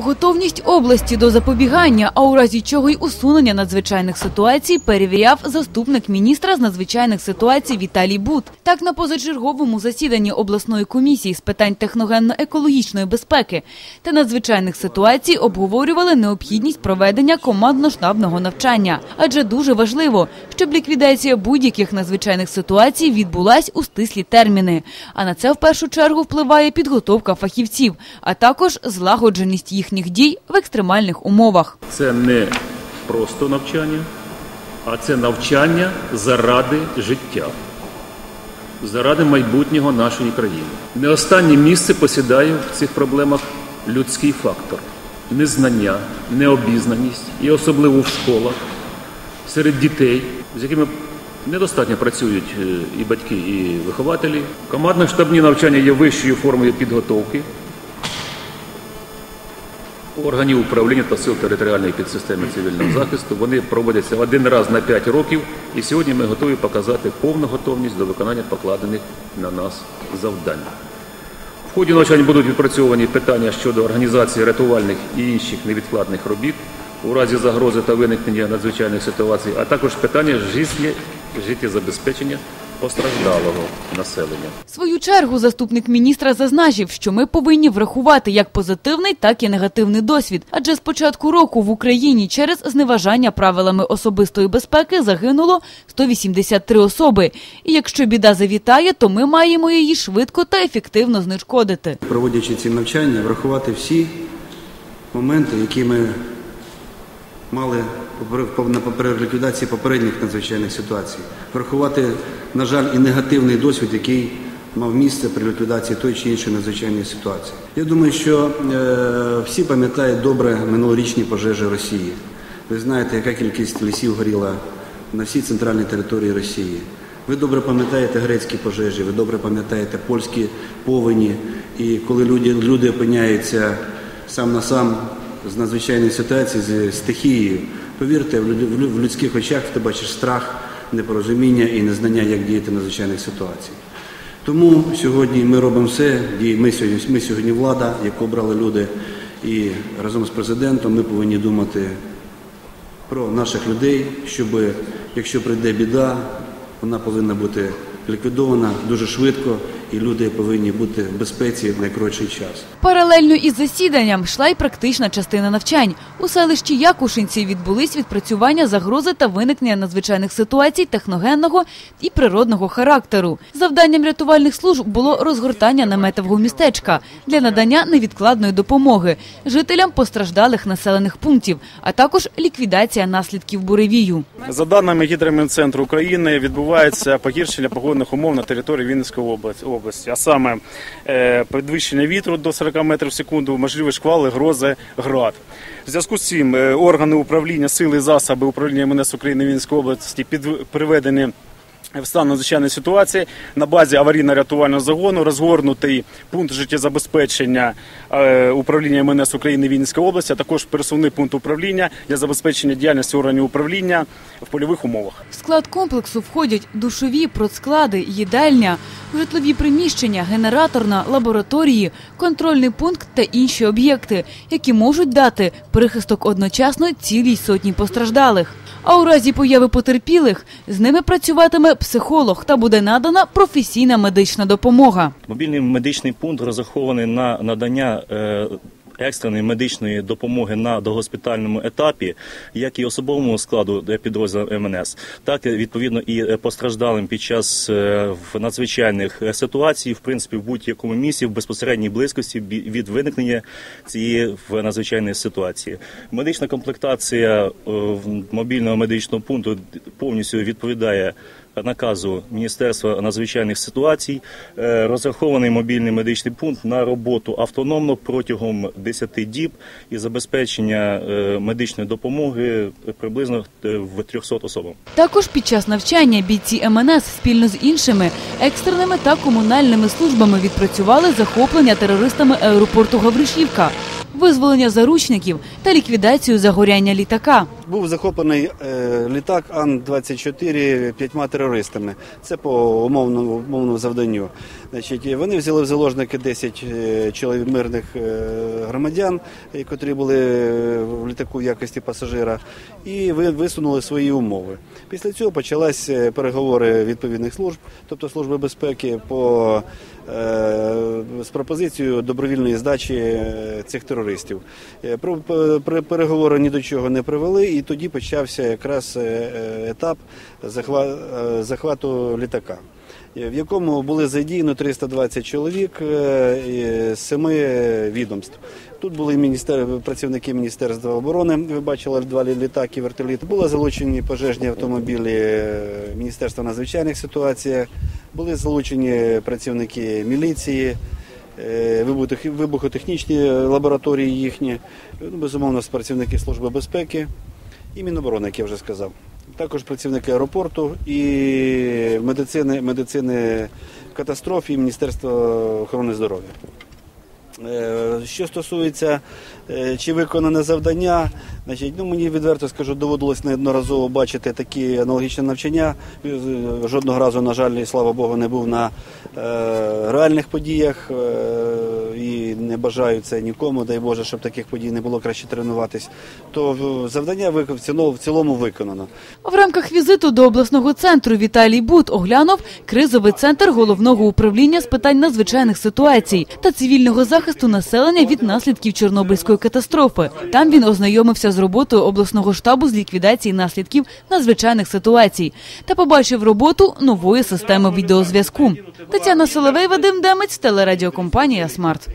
Готовність області до запобігання, а у разі чого й усунення надзвичайних ситуацій перевіряв заступник міністра з надзвичайних ситуацій Віталій Бут. Так на позачерговому засіданні обласної комісії з питань техногенно-екологічної безпеки та надзвичайних ситуацій обговорювали необхідність проведення командно-штабного навчання, адже дуже важливо, щоб ліквідація будь-яких надзвичайних ситуацій відбулась у стислі терміни. А на це в першу чергу впливає підготовка фахівців, а також злагодженість їхніх дій в екстремальних умовах. Це не просто навчання, а це навчання заради життя, заради майбутнього нашої країни. Не останнє місце посідає в цих проблемах людський фактор, незнання, необізнаність і особливо в школах, серед дітей, з якими недостатньо працюють е, і батьки, і вихователі. Командно-штабні навчання є вищою формою підготовки органів управління та сил територіальної підсистеми цивільного захисту. Вони проводяться один раз на 5 років, і сьогодні ми готові показати повну готовність до виконання покладених на нас завдань. В ході навчань будуть відпрацьовані питання щодо організації рятувальних і інших невідкладних робіт у разі загрози та виникнення надзвичайних ситуацій, а також питання життєзабезпечення постраждалого населення. В свою чергу заступник міністра зазначив, що ми повинні врахувати як позитивний, так і негативний досвід. Адже з початку року в Україні через зневажання правилами особистої безпеки загинуло 183 особи. І якщо біда завітає, то ми маємо її швидко та ефективно знешкодити. проводячи ці навчання, врахувати всі моменти, які ми мали на попер- ліквідації попередніх надзвичайних ситуацій. Врахувати, на жаль, і негативний досвід, який мав місце при ліквідації той чи іншої надзвичайної ситуації. Я думаю, що е, всі пам'ятають добре минулорічні пожежі Росії. Ви знаєте, яка кількість лісів горіла на всій центральній території Росії. Ви добре пам'ятаєте грецькі пожежі, ви добре пам'ятаєте польські повені. І коли люди, люди опиняються сам на сам з надзвичайної ситуації, з стихією, повірте, в люд- в лю- в людських очах ти бачиш страх, непорозуміння і незнання, як діяти в надзвичайних ситуаціях. Тому сьогодні ми робимо все, ми сьогодні, ми сьогодні влада, яку обрали люди, і разом з президентом ми повинні думати про наших людей, щоб якщо прийде біда, вона повинна бути ліквідована дуже швидко, і люди повинні бути в безпеці в найкоротший час. Паралельно із засіданням йшла й практична частина навчань. У селищі Якушинці відбулись відпрацювання загрози та виникнення надзвичайних ситуацій техногенного і природного характеру. Завданням рятувальних служб було розгортання наметового містечка для надання невідкладної допомоги жителям постраждалих населених пунктів, а також ліквідація наслідків буревію. За даними Гідрометцентру України, відбувається погіршення погодних умов на території Вінницької області, області, а саме е, підвищення вітру до 40 метрів в секунду, можливі шквали, грози, град. Зв'язку з цим е, органи управління сили засоби управління МНС України Вінської області під приведені в стан надзвичайної ситуації на базі аварійно-рятувального загону розгорнутий пункт життєзабезпечення е, управління МНС України Вінницької області, а також пересувний пункт управління для забезпечення діяльності органів управління в польових умовах. В склад комплексу входять душові, продсклади, їдальня, житлові приміщення, генераторна, лабораторії, контрольний пункт та інші об'єкти, які можуть дати прихисток одночасно цілій сотні постраждалих. А у разі появи потерпілих з ними працюватиме психолог та буде надана професійна медична допомога. Мобільний медичний пункт розрахований на надання е, екстреної медичної допомоги на догоспітальному етапі, як і особовому складу підрозділу МНС, так відповідно і е, постраждалим під час е, надзвичайних е, ситуацій, в принципі, в будь-якому місці в безпосередній близькості від виникнення цієї надзвичайної ситуації. Медична комплектація мобільного медичного пункту повністю відповідає наказу Міністерства надзвичайних ситуацій е, розрахований мобільний медичний пункт на роботу автономно протягом 10 діб і забезпечення е, медичної допомоги приблизно е, в 300 особам. Також під час навчання бійці МНС спільно з іншими екстреними та комунальними службами відпрацювали захоплення терористами аеропорту Гавришівка, визволення заручників та ліквідацію загоряння літака. Був захоплений е, літак Ан-24 п'ятьма терористами. Це по умовному, умовному завданню. Значить, вони взяли в заложники 10 е, чоловік мирних е, громадян, котрі були в літаку в якості пасажира, і ви- висунули свої умови. Після цього почалися переговори відповідних служб, тобто Служби безпеки, по, з пропозицією добровільної здачі цих терористів. Про пе- пе- переговори ні до чого не привели, і тоді почався якраз е, е, етап е, захвату літака. В якому були задіяно 320 чоловік з семи відомств. Тут були міністер... працівники Міністерства оборони. Ви бачили два літаки, вертоліт. Були залучені пожежні автомобілі Міністерства надзвичайних ситуацій. Були залучені працівники міліції, вибухотехнічні лабораторії їхні, ну, безумовно, працівники Служби безпеки і Міноборони, як я вже сказав. Також працівники аеропорту і медицини, медицини катастроф і Міністерства охорони здоров'я. Е, Що стосується е, чи виконане завдання, значить, ну мені відверто скажу, доводилось неодноразово бачити такі аналогічні навчання. Е, Жодного разу, на жаль, і слава Богу, не був на е, реальних подіях е, і не бажаю це нікому. Дай Боже, щоб таких подій не було краще тренуватись. То завдання в цілому виконано. В рамках візиту до обласного центру Віталій Бут оглянув кризовий центр головного управління з питань надзвичайних ситуацій та цивільного захисту населення від наслідків Чорнобильської катастрофи. Там він ознайомився з роботою обласного штабу з ліквідації наслідків надзвичайних ситуацій та побачив роботу нової системи відеозв'язку. Тетяна Соловей, Вадим Демець, телерадіокомпанія Смарт.